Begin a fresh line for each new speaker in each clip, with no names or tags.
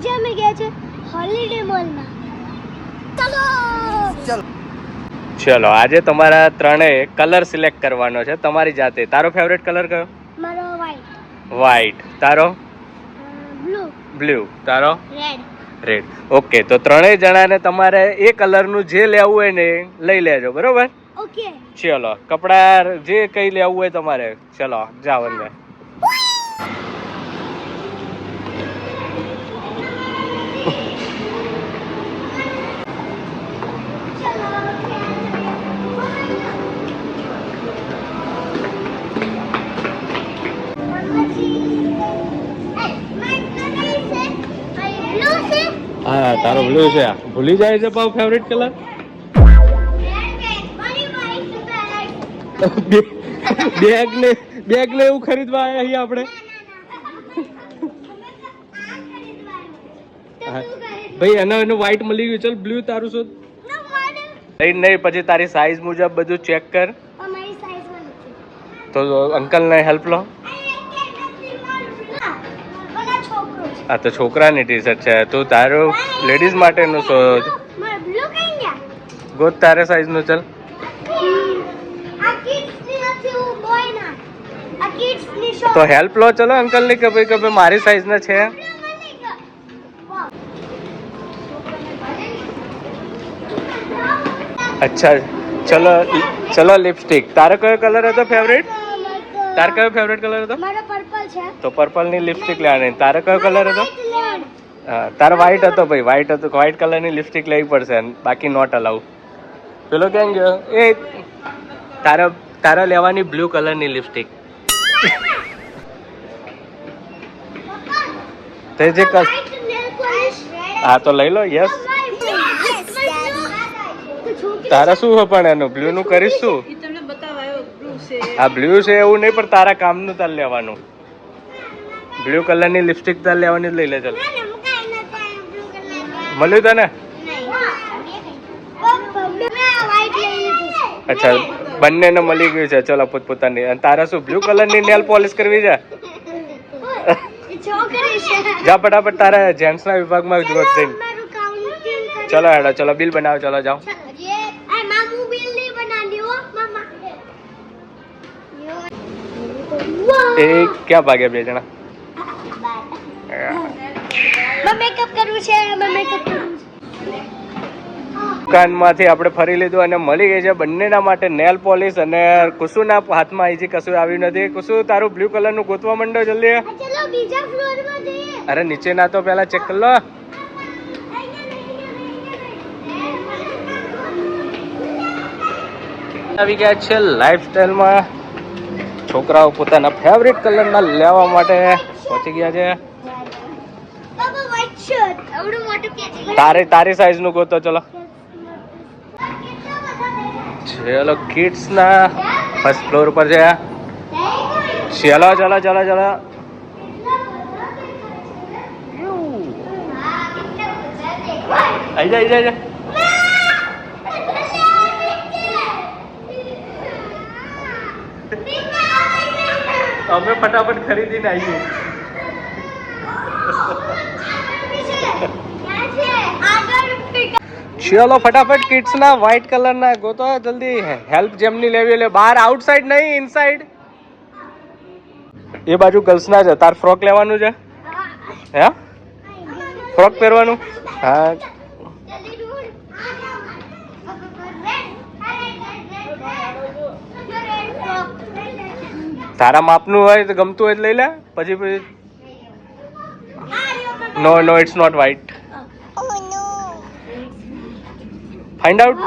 આજે અમે ગયા છે હોલિડે મોલમાં ચલો!
ચલો. આજે તમારા ત્રણેય કલર સિલેક્ટ કરવાનો છે. તમારી જાતે. તારો ફેવરેટ કલર કયો?
મારો વ્હાઈટ
વ્હાઈટ તારો?
બ્લુ
બ્લુ તારો?
રેડ
રેડ ઓકે તો ત્રણેય જણાને તમારે એ કલરનું જે લેવું હોય ને એ લઈ લેજો બરોબર?
ઓકે
ચલો કપડા જે કઈ લેવું હોય તમારે. ચલો જાઓ અંદર. તારો બ્લુ છે. આ. ભૂલી જાય છે પાવ ફેવરેટ કલર બેગ ને બેગ ને એવું ખરીદવા આવ્યા છીએ આપણે. ભાઈ એનો એનું વ્હાઈટ મળી ગયું. ચલ બ્લુ તારું શોધ. નહીં નહીં પછી તારી સાઈઝ મુજબ બધું ચેક કર. તો અંકલને હેલ્પ લો
બધા છોકરો છે
આ તો છોકરાની ટી શર્ટ છે. તું તારું લેડીઝ માટેનું શોધ ગોત તારે સાઈઝનું
ચલની ના ની
તો હેલ્પ લો, ચલો અંકલની કે ભાઈ કે ભાઈ મારી સાઈઝના છે. અચ્છા, ચલો ચલો લિપસ્ટિક તારો કયો કલર હતો ફેવરેટ તારો કયો ફેવરેટ કલર હતો?
મારો પર્પલ છે.
તો પર્પલની લિપસ્ટિક લેવાની. તારો કયો કલર હતો. હા તારો વ્હાઈટ હતો ભાઈ વ્હાઈટ હતો. વ્હાઈટ કલરની લિપસ્ટિક લેવી પડશે બાકી નોટ અલાઉ પેલો કેમ ગયો? એ તારા તારા લેવાની બ્લુ કલરની લિપસ્ટિક તે જે. હા તો લઈ લો યસ તારા શું પણ એનું? બ્લુ નું કરીશ શું
એ તમને બતાવાયો બ્લુ છે
આ બ્લુ છે એવું નહીં પણ તારા કામનું તાર લેવાનું. બ્લુ કલરની લિપસ્ટિક તાર લેવાની લઈ લે ચાલ મળ્યું તને? અચ્છા બંનેને મળી ગયું છે. ચલો પોતપોતાની. અને તારા શું બ્લુ કલરની નેલ પોલિશ કરવી છે?
છોકરી છે.
જા ફટાફટ તારા જેન્ટ્સના વિભાગમાં જુઓ જઈને ચલો હેડો ચલો બિલ બનાવો ચલો જાઓ. એ ક્યાં ભાગ્યા બે જણા? દુકાનમાંથી આપણે ફરી લીધું અને મળી ગઈ છે બંનેના માટે નેલ પોલિશ અને કુસુના હાથમાં હજી કશું આવ્યું નથી. કુસુ તારું બ્લુ કલરનું ગોતવા માંડો જલ્દી. અરે નીચેના તો પહેલા ચેક કરી લો. આવી ગયા છે લાઈફસ્ટાઈલમાં છોકરાઓ પોતાના ફેવરિટ કલરના લેવા માટે પહોંચી ગયા છે. તારી તારી સાઈઝનું ગોતો ચલો. ચલો કિડ્સ ના ફર્સ્ટ ફ્લોર ઉપર છે. ચલો ચલો ચલો ચલો. આઈ જા આઈ જા, આઈ જા અમે ફટાફટ ખરીદીને આવીએ. ચલો ફટાફટ કિડ્સ ના વ્હાઈટ કલર ના ગોતો જલ્દી. હેલ્પ જેમની લેવી એટલે બહાર આઉટસાઇડ નહીં ઇનસાઇડ એ બાજુ ગર્લ્સ ના છે. તાર ફ્રોક લેવાનું છે? હે? ફ્રોક પહેરવાનું? હા. તારા માપનું હોય તો ગમતું હોય તો લઈ લે. પછી પછી no no it's not white find out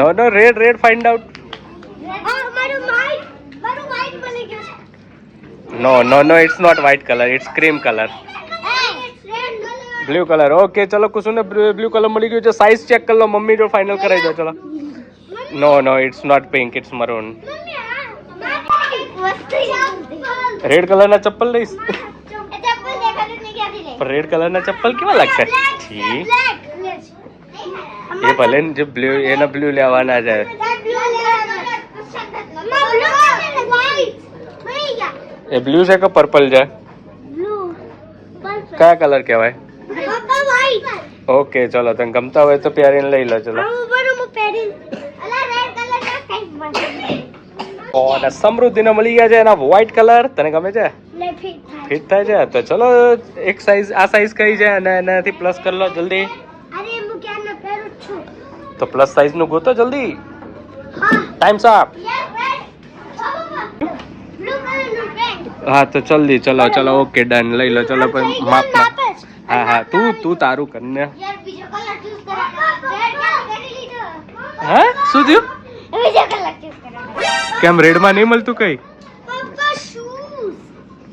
no no red red find out no no no it's not white colour it's cream colour blue colour okay ચલો કુસુને બ્લુ કલર મળી ગયું છે. સાઇઝ ચેક કરી લો. મમ્મી જો final કરાવી દો, ચલો. No no it's not pink it's maroon red કલરના ચપ્પલ લઈશ? પણ રેડ કલરના ચપ્પલ કેવા લાગશે? છી એ ભલે જે બ્લુ એના બ્લુ લેવાના છે એ બ્લુ છે કે પર્પલ છે? કયા કલર કહેવાય? ઓકે ચલો તને ગમતા હોય તો પ્યારીને લઈ લો ચલો
આમ ઉપર હું પહેરીને અલા red color ના કંઈક મને
ઓ અને સમૃદ્ધિને મળી ગયા છે એના વ્હાઈટ કલર તને ગમે છે? ફિટ થાય છે? તો ચલો એક સાઈઝ આ સાઈઝ કઈ છે અને એનાથી પ્લસ કરી લો જલ્દી. તો પ્લસ સાઈઝનું ગોતો જલ્દી. ટાઈમ
સાફ
હા તો જલ્દી ચલો ચલો ઓકે ડન લઈ લો ચલો પણ માપ હા હા તું તું તારું કરીને
યાર બીજો કલર ચૂઝ કરો. રેડ કલર કરી લીધો.
હા? શું થયું? કેમ રેડમાં નહીં મળતું કઈ?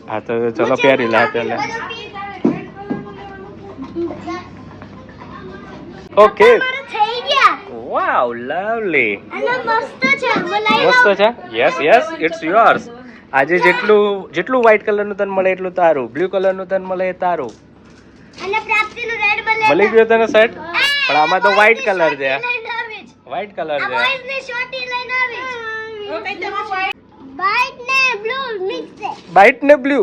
હા તો ચલો પહેરી લે પહેલા. ઓકે વાવ લવલી
મસ્ત છે.
યસ યસ ઇટ્સ યોર્સ આજે જેટલું જેટલું વ્હાઈટ કલરનું તને મળે એટલું તારું. બ્લુ કલરનું તને મળે એ તારું. મળી ગયો તને સેટ પણ આમાં તો white કલર છે. વ્હાઈટ કલર છે
બોયઝ ને શોર્ટી લઈને આવી
Okay, તમે white.
વ્હાઈટ ને બ્લુ મિક્સ છે
વ્હાઈટ ને બ્લુ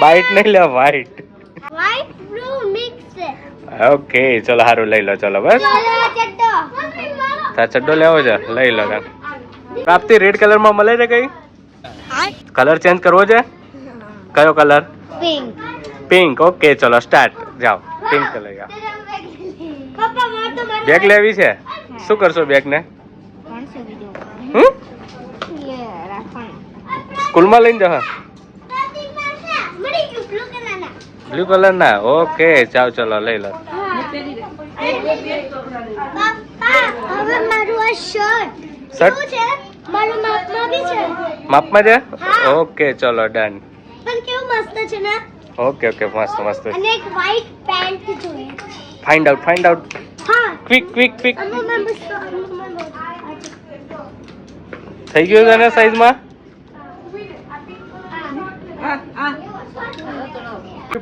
વ્હાઈટ નહીં લે વ્હાઈટ
વ્હાઈટ બ્લુ મિક્સ છે
ઓકે ચલો સારું લઈ લો ચલો બસ.
ચલો ચડ્ડો.
લેવો છે. લઈ લો તાર પ્રાપ્તિ રેડ કલરમાં મળે છે કઈ? કલર ચેન્જ કરવો છે? કયો કલર
પિંક
પિંક ઓકે ચલો સ્ટાર્ટ જાઓ. પિંક કલર જાઓ.
તો
બેગ લેવી છે? શું કરશો બેગ ને? સ્કૂલમાં લઈને જવા
બ્લુ કલર ના?
ઓકે ઓકે ચાલો ચલો લઈ લો.
માપમાં છે.
ઓકે ચલો ડન ઓકે ઓકે મસ્ત મસ્ત.
Find
out find out
quick quick quick
થઈ ગયું છે ને સાઈઝમાં.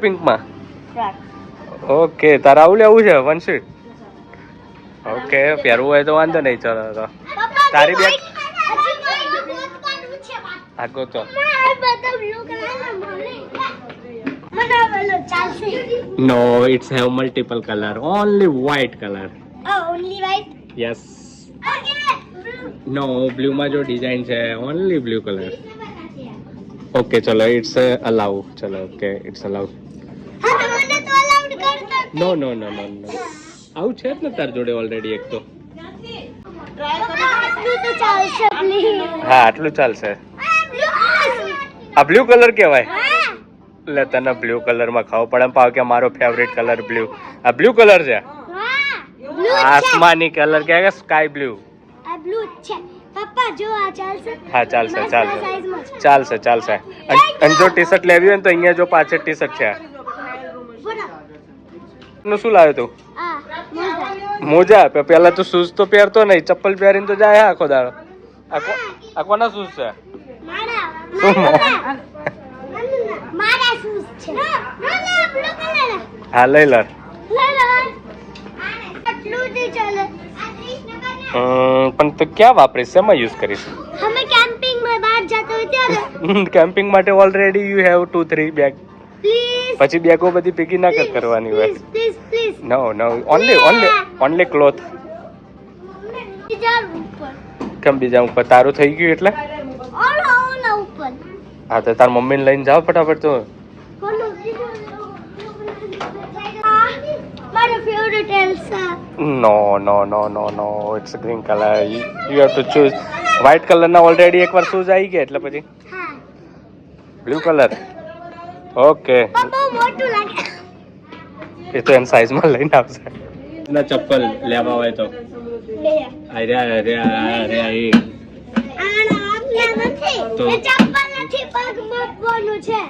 પિંકમાં ઓકે તારે આવું લેવું છે વન શીટ ઓકે પહેરવું હોય તો વાંધો નહીં ચલો તો. તારી બેગ?
નું ગોત. ના
it's have multiple colour only white
colour only
only
yes blue.
No બ્લુમાં જો ડિઝાઇન છે ઓનલી બ્લુ કલર ઓકે ચલો ઇટ્સ અલાઉ ચલો
okay it's allow.
No no no no no આવું છે જ ને તાર જોડે ઓલરેડી એક તો. હા આટલું ચાલશે
આ
બ્લુ કલર કહેવાય. એટલે તને બ્લુ કલરમાં ખાવ પડે. પાવ કે મારો ફેવરેટ કલર બ્લુ આ બ્લુ કલર છે. આસમાની કલર કે સ્કાય બ્લુ
જ છે. પપ્પા, જો આ ચાલશે?
હા ચાલશે ચાલશે. ચાલશે ચાલશે. અન- જો ટી શર્ટ લેવી હોય ને તો અહીંયા જો પાછળ ટી શર્ટ છે.
બોલો.
નું શું લાવ્યો તું?
મોજા.
પેલા તો શૂઝ તો પહેરતો નહીં ચપ્પલ પહેરીને તો જાય આખો દાડો. આ કો- આ કોના શૂઝ છે. હા લઈ લે. પણ તો ક્યાં વાપરીશ? શેમાં યુઝ કરીશ?
અમે કેમ્પિંગમાં બહાર જતો હોય ત્યારે.
કેમ્પિંગ માટે already you have two three
bag
પછી બેગો બધી ભેગી ના કર કરવાની હોય.
Please
please please no no only only
only cloth
કેમ બીજા ઉપર? તારું થઈ ગયું એટલે? હા તો તાર મમ્મીને લઈને જાઓ ફટાફટ તો
કોનું આ મારો No, no,
no no no no no it's green colour you have to choose white કલરના ઓલરેડી એકવાર શૂઝ આવી ગયા એટલે પછી બ્લુ કલર ઓકે એ તો એમ સાઈઝમાં લઈને આવશે ના ચપ્પલ લેવા હોય તો
અરે
અરે અરે અરે એ
આનો આપને નથી
તો?
એ ચપ્પલ નથી પગ મૂકવાનું છે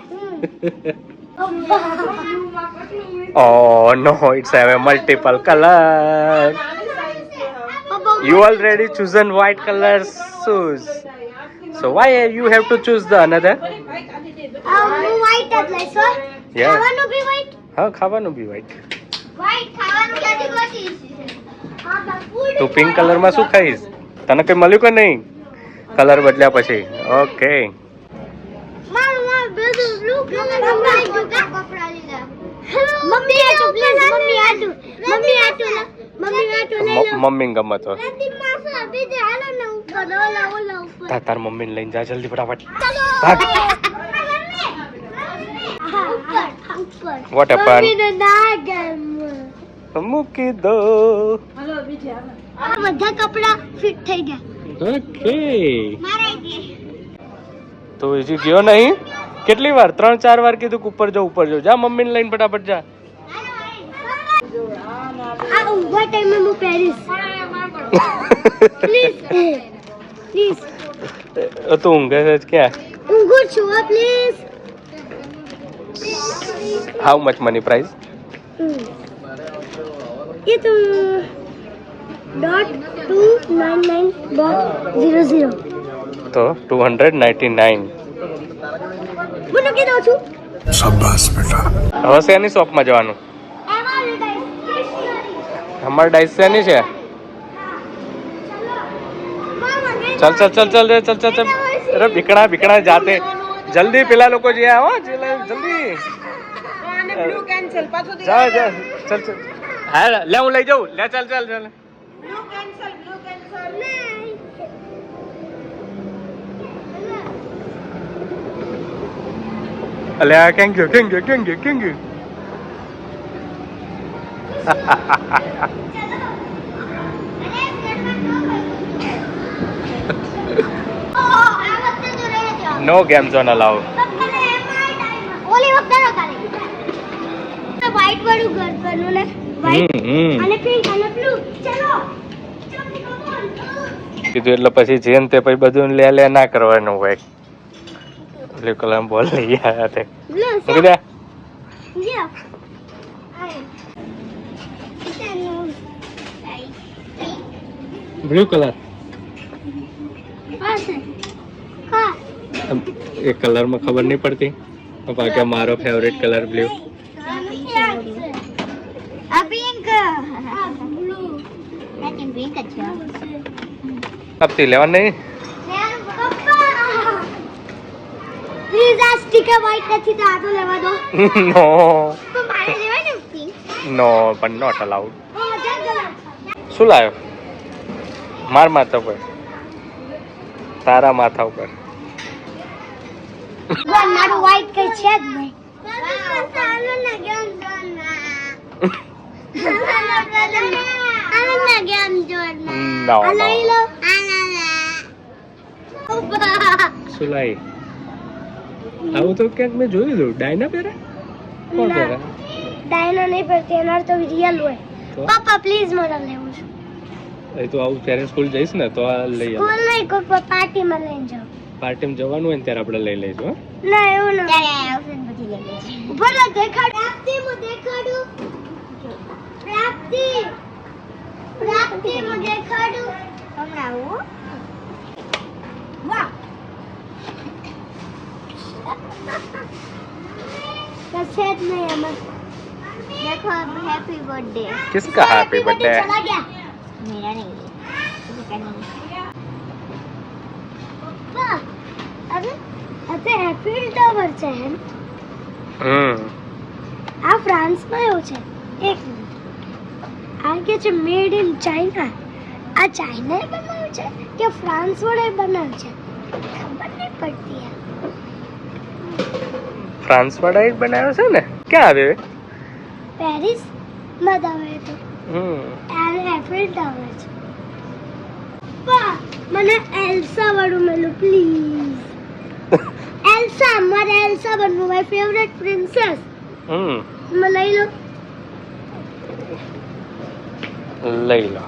Oh no, it's have a multiple color. You already chosen white color shoes. So why you have to choose the another?
white જ લઈશ
Yeah.
ખાવાનું બી white?
હા ખાવાનું બી white.
White ખાવાનું ક્યાંથી food
તું પિંક કલરમાં શું ખાઈશ તને કઈ મળ્યું કે નહીં કલર બદલ્યા પછી ઓકે
મારું મારું બધું મમ્મી કપડા લીધા આટુ પ્લીઝ
મમ્મી
આટુ મમ્મી આટુ મમ્મી આટુ લઈ લો મમ્મી ગમત હોય.
તાર તાર મમ્મી લઈને જા જલ્દી ફટાફટ. ભાગ.
વોટ હેપન
મૂકી દો.
હલો બીજે
આ બધા કપડા ફિટ થઈ ગયા.
ઓકે
મારા
તો હજી ગયો નહીં? કેટલી વાર? ત્રણ ચાર વાર કીધું કે ઉપર જાવ ઉપર જાવ જા મમ્મીને લઈને ફટાફટ જા.
આ ઊભા
તું ઊંઘે છે ક્યાં? હાઉ મચ મની
પ્રાઇઝ
તો dot two nine ninety nine
બોલો કે દઉં છું?
હવે શેની શોપમાં જવાનું? અમાર ડાઈસ શેની છે? ચલ. ચલ ચલ ચલ રે ચલ ચલ ચલ. અરે બીકણા બીકણા જાતે. જલ્દી પેલા લોકો જે આવો જલ્દી. જલ્દી
આને બ્લુ કેન્સલ પાછું
જા જા ચલ ચલ. હા લે હું લઈ જાઉં. લે ચાલ ચાલ ચાલ
બ્લુ કેન્સલ બ્લુ કેન્સલ
અલે આ કેમ ગયો? કેમ ગયો? કેમ ગયો? કેમ ગયો? નો ગેમ ઝોન અલાઉ
ઓલી વખતે ન કરે વ્હાઈટ વાળું ઘર બનવું ને? વ્હાઈટ
હમ હમ.
અને પિંક અને બ્લુ ચલો.
કીધું એટલે પછી જેન તે પછી બધું લે લે ના કરવાનું હોય. બ્લુ કલર બોલ લઈ આવ્યા તે
બ્લુ
મૂકી દે
Yeah.
બ્લુ કલર
હા
એ કલરમાં ખબર નહીં પડતી બાકી મારો ફેવરેટ કલર બ્લુ
આ પિંક બ્લુ લેકિન પિંક જ છે
આપતી લેવા નહીં
પ્લીઝ આ સ્ટીકર વ્હાઈટ નથી તો આ તો લેવા દો
નો
તો મારે લેવાય ને પિંક
નો પણ નોટ અલાઉડ શું લાવ્યો માર માથા ઉપર. તારા માથા ઉપર.
મારું વાઈટ કઈ છે જ નહીં. ચાલો
આવું તો ક્યાંક મેં જોયું હતું. ડાયના પહેરે? કોણ. પહેરે?
ડાયનો નહીં પડતી એના તો રિયલ હોય. પપ્પા પ્લીઝ મને લેવું છું.
એ તો આવું ત્યારે સ્કૂલ જઈશ ને તો આ લઈ આવ.
સ્કૂલ નહીં કોઈ પાર્ટીમાં લઈને જાઓ
પાર્ટીમાં જવાનું હોય ને ત્યારે આપણે લઈ લઈશું હો.
ના એવું ના ત્યારે આવશે પછી લઈ લેજે ભલે દેખાડ પ્રાપ્તિ હું દેખાડું. પ્રાપ્તિ. પ્રાપ્તિ હું દેખાડું. હમણાં આવું વાહ. કશે જ નહીં આમાં देखो अब हैप्पी बर्थडे
किसका हैप्पी बर्थडे
चला गया मेरा नहीं किसी का नहीं वाह अरे अरे एफिल टावर છે એમ
હમ
આ ફ્રાન્સમાં એવું છે એક મિનિટ આ કે છે મેડ ઇન ચાઇના આ ચાઇનાએ બનાવ્યું છે કે ફ્રાન્સ વડે બનાવ્યું છે ખબર નહીં પડતી યાર
ફ્રાન્સ વાળા જ બનાવ્યો છે ને? ક્યાં આવ્યો
પેરિસમાં આવે તો.
હમ.
અને એફિલ ટાવર છે. પપ્પા મને એલ્સા વાળું મેલું પ્લીઝ એલ્સા મારે એલ્સા બનવું મારી ફેવરેટ પ્રિન્સેસ
હમ.
મને લઈ લો.
લઈ લો.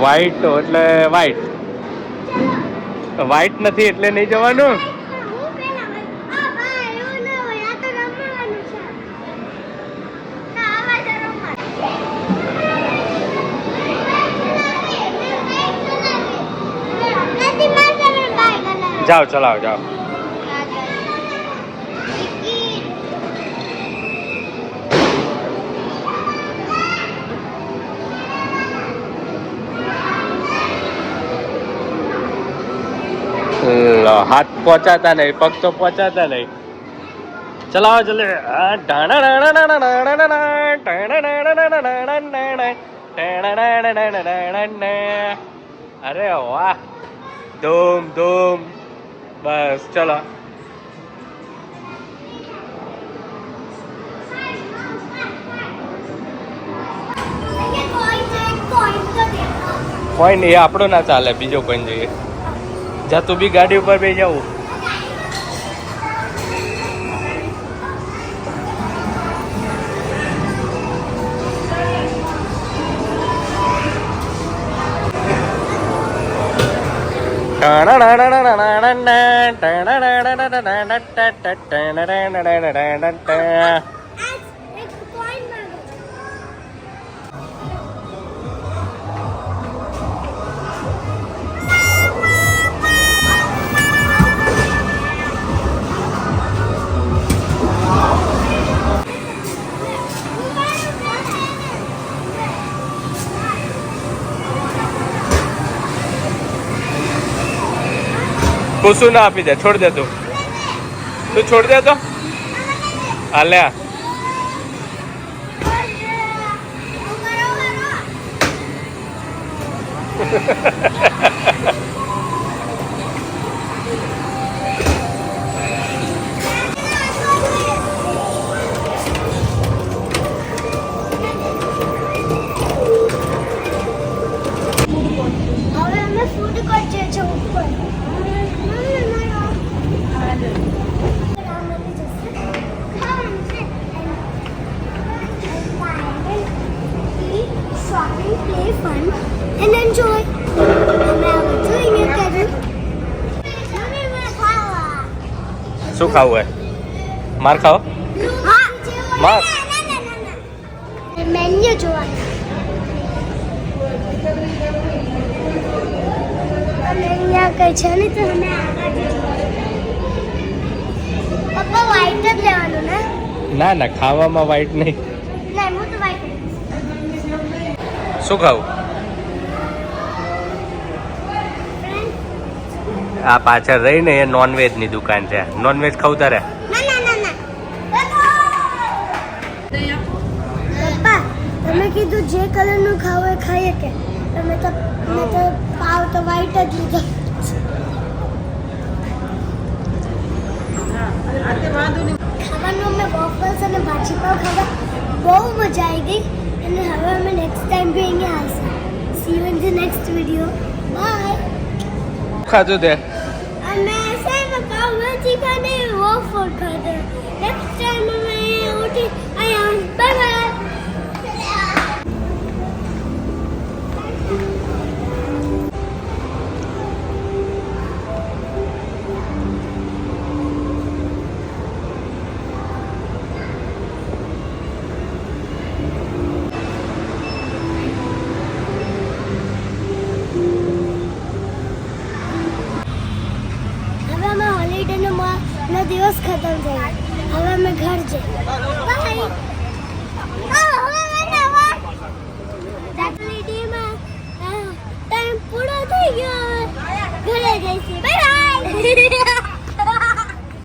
વ્હાઈટ એટલે વ્હાઈટ વ્હાઈટ નથી એટલે નહીં જવાનું? જાઓ ચલાવો આ પહોંચાતા નહીં પગ તો પહોંચાતા નહીં. ચલાવો જલ્દી. અરે વાહ ધૂમ ધૂમ બસ ચલો કોઈ નહીં આપણું ના ચાલે બીજો કોઈ જોઈએ જાતું બી ગાડી ઉપર બે જવું ടാണ કુસુ ના આપી દે છોડ દે તું. તું છોડ દે તો. હાલ્યા
હવે
શું ખાવું હે માર ખાઓ. માર.
મેન્યુ અહીંયા કઈ છે ને તો અમે પપ્પા વ્હાઈટ જ લેવાનું ને?
ના ના ખાવામાં વાઈટ નહીં.
ના હું તો વ્હાઈટ
શું ખાવું? આ પાછળ રહીને એ નોનવેજની દુકાન છે. નોનવેજ ખાવું તારે?
ના ના ના ના. પપ્પા તમે કીધું જે કલરનું ખાવ એ ખાઈએ કે. તમે તો મેં તો પાવ તો વ્હાઈટ જ લીધો. ખાવાનું અમે વોફલ્સ અને ભાજી પાવ ખાવા બહુ મજા આવી ગઈ. અને હવે અમે નેક્સ્ટ ટાઈમ બી અહીંયા આવશું. See you in the next video bye
ખાધું તે.
old brother. Next time I am bye bye.